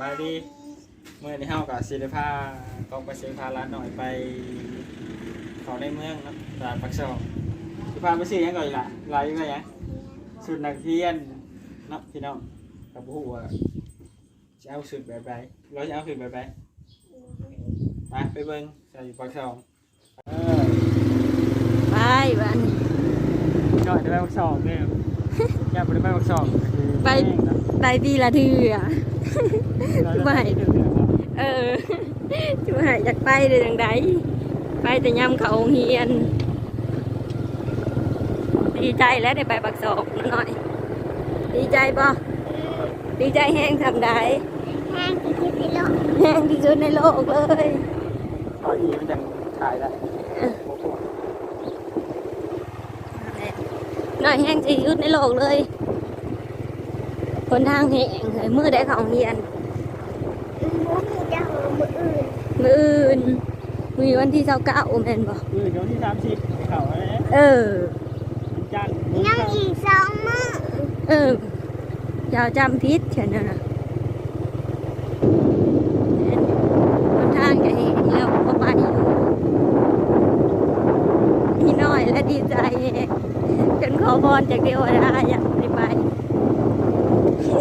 บายดีเมื่อนี้เฮากับศิลปากองไปศิลปาร้านหน่อยไปเขาในเมืองเนาะตลาดปักซองสิพาไปซื้อหยังก่อนอีกล่ะลายไปหยังสุดนักเรียนเนาะพี่น้องกับผู้ว่าจะเอาสุดแบบใดเราจะเอาสุดแบบใดไปไปเบิ่งใส่ปักซองเออไปบ้านนี้หน่อยได้ไปปักซองเนี่ยอยากไปได้ไปปักซองไป ไปปีละเทือ ไม่เออจะมาให้อยากไปเลยจังใดไปแต่ย่ำเขาโรงเฮียน ดีใจแล้วได้ไปปักศอกหน่อย ดีใจป่ะดีใจแห้งทำได้แห้งที่สุดในโลกแห้งที่สุดในโลกเลยพอดีมันยังถ่ายได้หน่อยแห้งที่สุดในโลกเลย คนทางแห้งเลยมือได้เขาโรงเฮียนมือมีจะหัวมืออื่นมืออื่นมีวันที่เช้าเก้าแม่นบอกคือเดี๋ยวที่สามสิบเขาอะไรเออจันทร์ยังอีกสองมือเอออย่าจำพิษเฉยนะนะคนทางจะเห็นแล้วก็ไปอยู่นี่น้อยและดีใจจนขอพรจากเทวดาอยากได้ไปอืม แ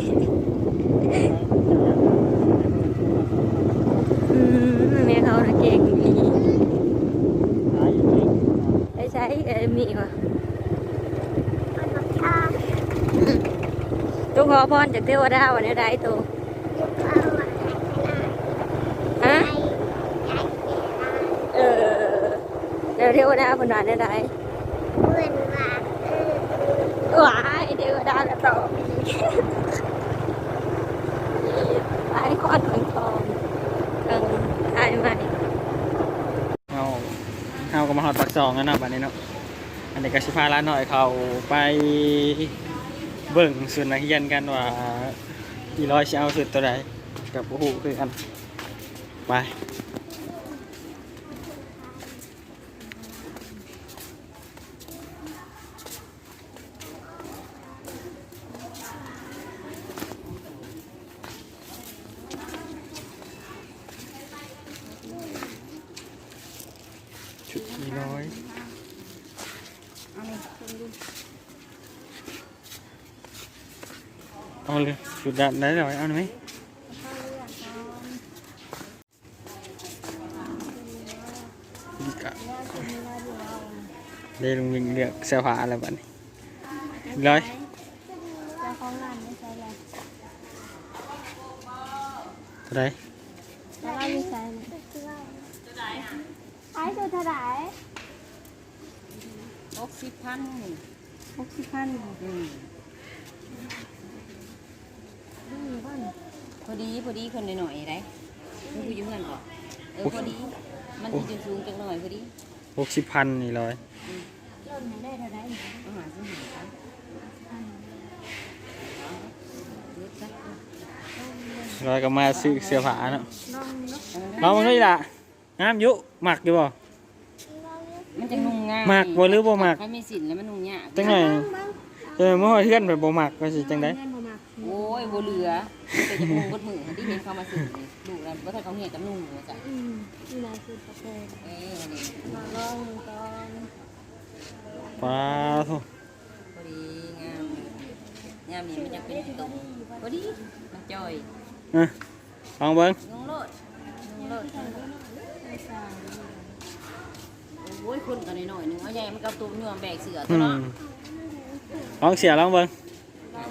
ม่เขาน่ะเก่งดีหาอยู่นี่ไอ้ใช้เออมีว่ะมันมาชอบต้องขอพรจากเทวดาวันนี้ได้ตัวยุบเอามาให้ขนาดฮะใหญ่ใหญ่เวลาเออเดี๋ยวเทวดาคนนั้นได้เพื่อนว่าเออว้ายเทวดาก็ตอ ไอ้คอดของทองเอิงไอ้ใหม่เอาเอาก็มาหอดปักซองแล้วเนาะบัดนี้เนาะอันนี้ก็สิพาร้านหน่อยเขาไปเบิ่งสุดนักเรียนกันว่าอีร้อยสิเอาสุดตัวใดกับโอ้โหคือกันไปชุดอีร้อย เอาเลยชุดด้านไหนร้อยเอาหน่อยไหม อีกอะเดี๋ยวลุงยิงเลือกเสื้อผ้าอะไรบ้านี้ร้อยเจ้าของร้านไม่ใช่เลยเท่าไหรแล้วก็มีใส่ขายตัวเท่าไหร่หกสิบพันนี่หกสิบพันอืมพอดีพอดีคนหน่อยๆได้มึงกูอยู่เงินก่อนเออพอดี มันจะสูงจังหน่อยพอดีหกสิบพันนี่ร้อยต้นได้เท่าไหร่อาหารซื้อหาครับรถจ้ะร้อยก็มาซื้อเสื้อผ้าเนาะลองเนาะลองมันด้วยล่ะงามอยุหมักอยู่บ่มันจะนุ่งง่ายมักบ่หรือบ่มักใครมีสินแล้วมันนุ่งยากจังหน่อยเออเมื่อวานเพื่อนไปบ่หมักก็สิจังได บ่เหลือแต่จะนุ่งบดมือที่เห็นเขามาซื้อนี่ดูแล้วว่าถ้าเขาเห็นกับนุ่งหัวจ้ะอืมนี่นายคือกาแฟเอ้ยนี่มาลองก่อนป้าโธ่พอดีงามงามนี่มันจะเป็นตุ่มพอดีมันจ่อยอะลองเบิ่งนุ่งโลดนุ่งโลดโอ้ยคนกันหน่อยๆหนึงเอาใหญ่มันกับตัวเนื้อแบกเสือตัอืวเนาะมลองเสียลองเบิ่ง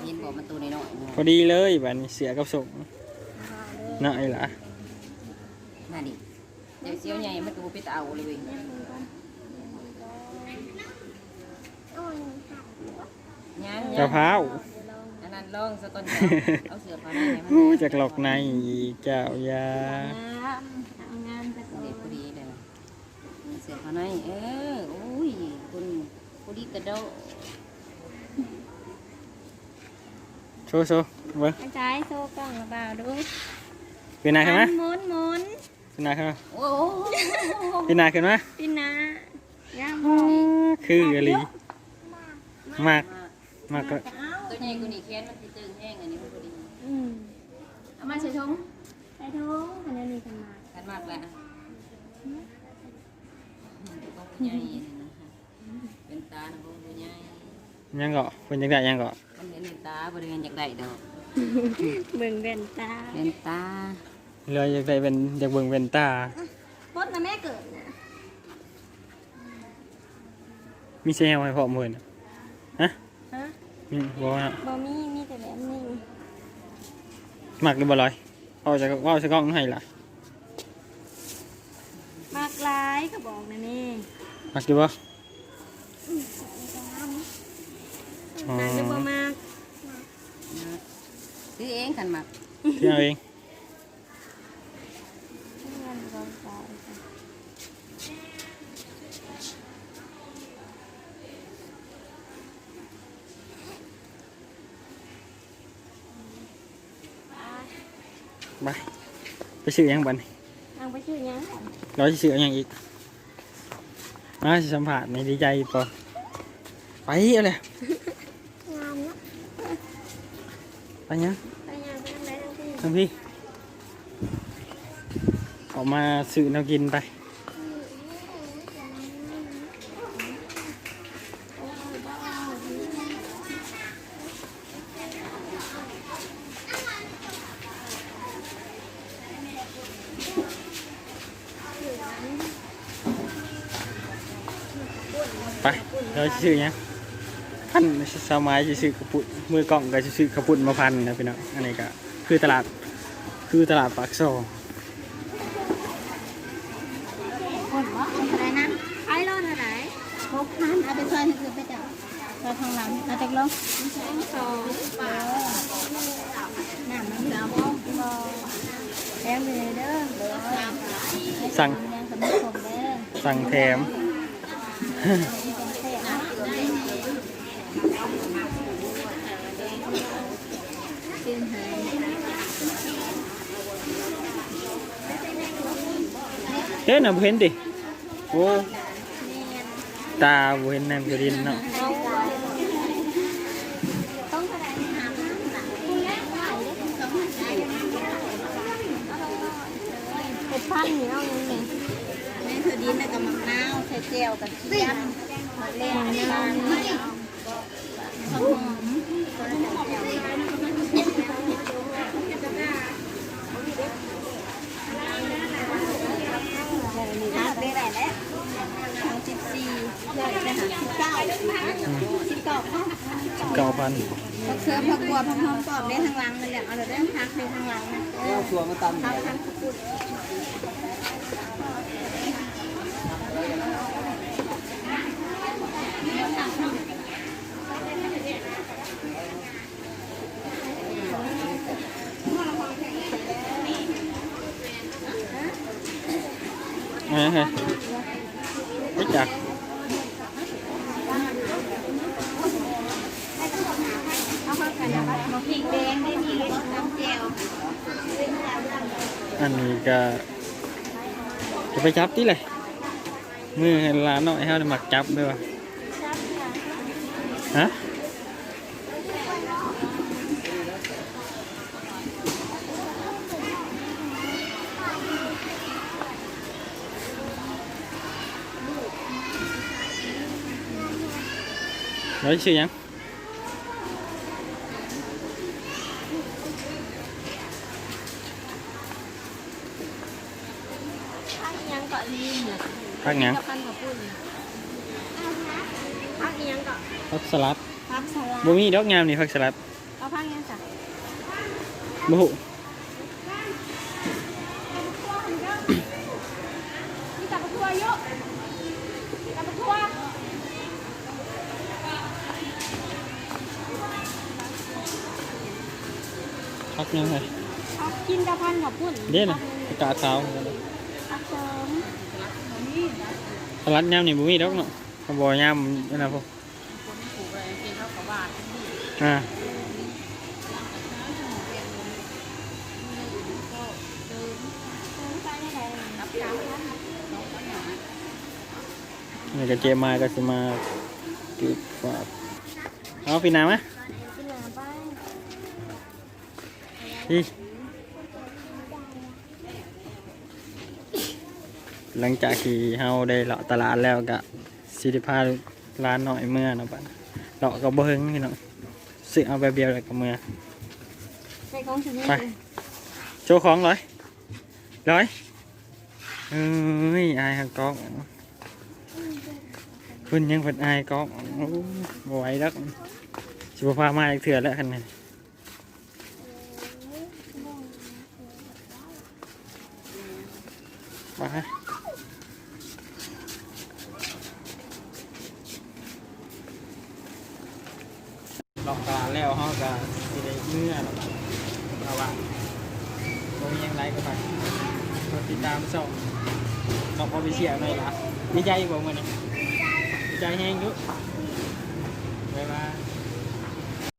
เห็นบอกมันตัวน้อยๆพอดีเลยบัดนี้เสียกับส่งน่าไอ้ล่ะนั่นดิเดี๋ยวเสียวใหญ่มันก็บ่ไปตาเอาเลยเว้ยโอ้ยยังกะเพราอันนั้นลองซะก่อนจ้ะเอาเสือผ้าในให้มันอู้จากหลอกในอีกเจ้ายางามเอางามสักเด็ดพอดีเลยเสือผ้าในเออโอ้ยคุณพอดีกระโดด โชว์โชว์เบิ่งกระจายโซ่กล้องกระเป๋าดูเป็นหนาขึ้นไหมหมุนหมุนเป็นหนาขึ้นไหมโอ้โหเป็นหนาขึ้นไหมพี่นาย่างคืออะไรมากมากก็ตัวใหญ่กว่านี้แค้นมันสิตึงแห้งอันนี้มันพอดีอืมเอามาใส่ถุงไปทุกคนนี้กันมากันมากแล้วก็ใหญ่นะคะเป็นตาหนูดูใหญ่ยังก็เป็นจังไดยังก็มัน เห็นเป็นตาบริเวณจากใดดอกเบิ่งแว่นตาเป็นตาเลยอยากได้เป็นอยากเบิ่งเป็นตาพดนะแม่เกิดนะมีแซวให้พ่อมื้อน่ะฮะฮะมีบ่ว่าบ่มีมีแต่แบบนี้มักหรือบ่ลอยเอาจากเอาจากกล้องให้ล่ะมากหลายก็บอกนะแม่มักอยู่บ่อ๋อมากจะบ่มาก ซื้อเองขันหมักที่เอาเองเงินบ่ใส่ไปไปซื้อหยังบัดนี้เอาไปชื่อหยังก่อนร้อยสิซื้อหยังอีกมาสิสัมภาษณ์นี่ดีใจปอไปเอาเลย งามเนาะ ไปหยังไปยังไปทาง นวกินไปไปเราสิซื้อหยังพันสมัยจะซื้อกระปุกมือกล่องก็จะซื้อกระปุกมาพันนะพี่น้องอันนี้ก็คือตลาดคือตลาดปากซอยคนว่าเอาเท่าไหร่นะไอ้รอดเท่าไหร่หกพันเอาไปซอยให้คือไปจับซอยทางหลังเอาจากลงสองสองเออน้ำมันน้ำบ่บ่แถมไปเลยเด้อเด้อสั่งยังสำนึกผมเด้อสั่งแถม เฮ้ยน่ะเห็นดิโอ้ตาเห็นน้ำกระดินเนาะพันเหนเนพันเหนียวยังไงแม่เธอดินแล้วก็มะนาวใส่เจียวกับเทียมมาเล่นบ้านนี่หอม นับได้แหละสองสิบสี่เลยไปหาสิบเก้าสิบเก้าเนเก้าพันผักเสือผักบัวพักหอมปอบได้ทางหลังนั่นแหละเอาเดี๋ยวได้พักในทางหลังนะเออชัวมาตำพักพักกุด เฮ้ยเฮ้ยไม่จัก เอาพักกันนะมะพริกแดงได้มีน้ำเจียวอันนี้ก็จะไปจับที่เลยมือให้หลานหน่อยเขาได้หมักจับด้วยวะฮะ nói chuyện nhá พักยังเกาะลีนพักหยังกับพันกับปุ่นพักยังเกาะพักสลัดพักสลัดบ่มีดอกงามนี่พักสลัดเอาพักยังจ้ะ บ่ฮู้ มีกับทัวเยอะกับทัว พัก ยังไงพักกินกับพันกับปุ่นเด้น่ะอากาศเช้าพักเสริมสลัดยามนี่บ่มีดอกเนาะก็บ่ยามนั่นน่ะพวกอ่าใส่ได้เลยนับสามพันนี่ก็เจมมาก็สิมาเก็บฝากเอาพี่น้ำมะ ที่หลังจากที่เราได้เลาะตลาดแล้วก็สิริพาร้านหน่อยเมื่อนะปะเลาะก็เบิ้งนี่น้องซื้เอาแบบเดียวเลยกับเมื่อไปโชว์ของเลยร้อยเอ้ยอายก๊อกคุณยังเป็นอายก๊อกไหวแล้วสิบพามาอีกเถื่อแล้วคันนี้ ไปลอกตลาดแล้วเฮาก็สิได้เมื่อแล้วบัดเอาว่าบ่มีหยังไรก็ไปกดติดตามส่งน้องพอไปเชียร์หน่อยละดีใจบ่มื้อนี้ดีใจแห้งยุ่